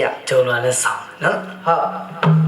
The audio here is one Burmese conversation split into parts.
ရာဂျုံလွန်နဲ့ဆောင်နော်ဟုတ်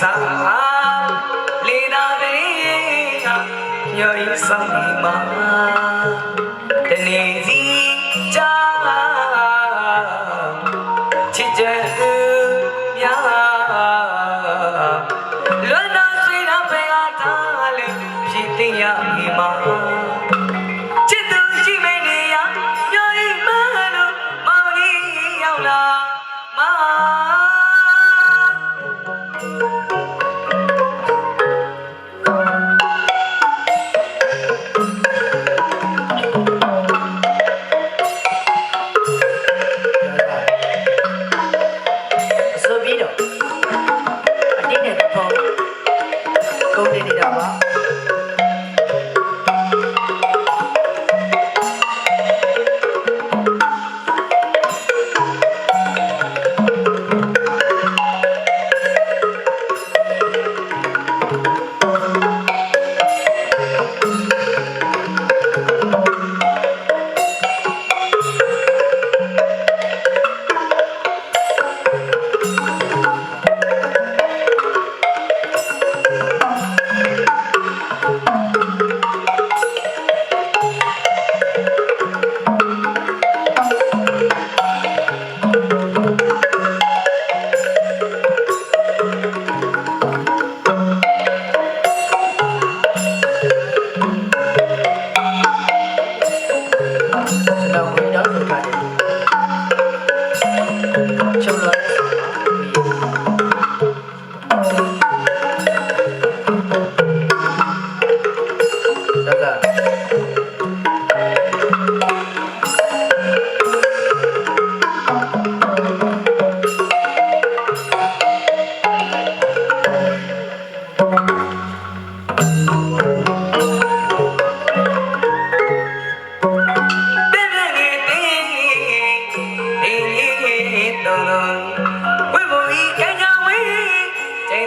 စားလေနာလေးကညိုရဆောင်ဒီမှာတနေ့စီကြာချစ်ကြသူများ ஆடலாம்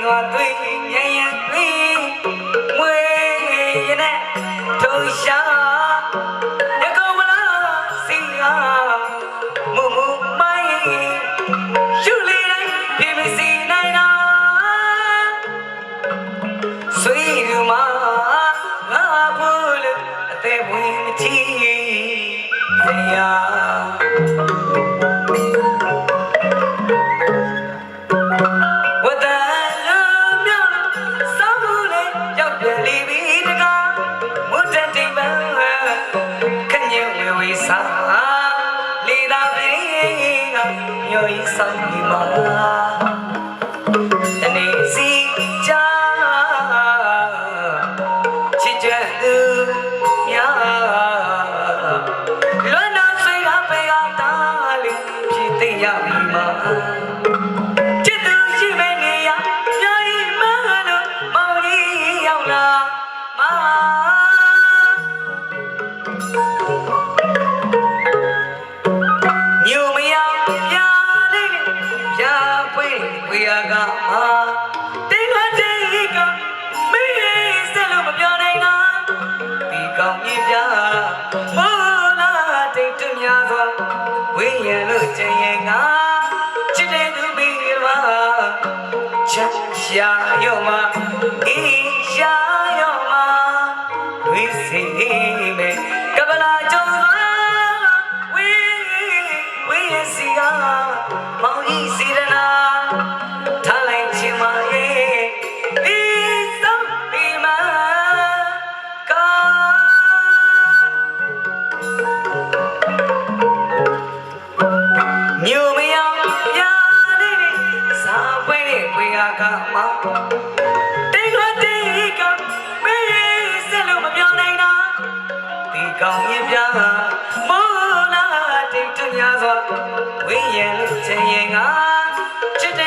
ငါတွေ့ရရင်လေးမွေးရတဲ့ဒုရှာညကောမလားစင်ဟာမမမိုင်းရှူလေးတိုင်းပြမစီနိုင်တာဆွေလူမငါဘူးလို့အသေးဝင်ချီဆရာ ချရှာရောမအေးရှာရော တိတ်ခွတ်တိတ်ကမေးစလို့မပြောနိုင်တာဒီကောင်မြပြမိုးလာတိတ်တများစွာဝင်းရလို့ချင်ရင်ကချစ်တဲ့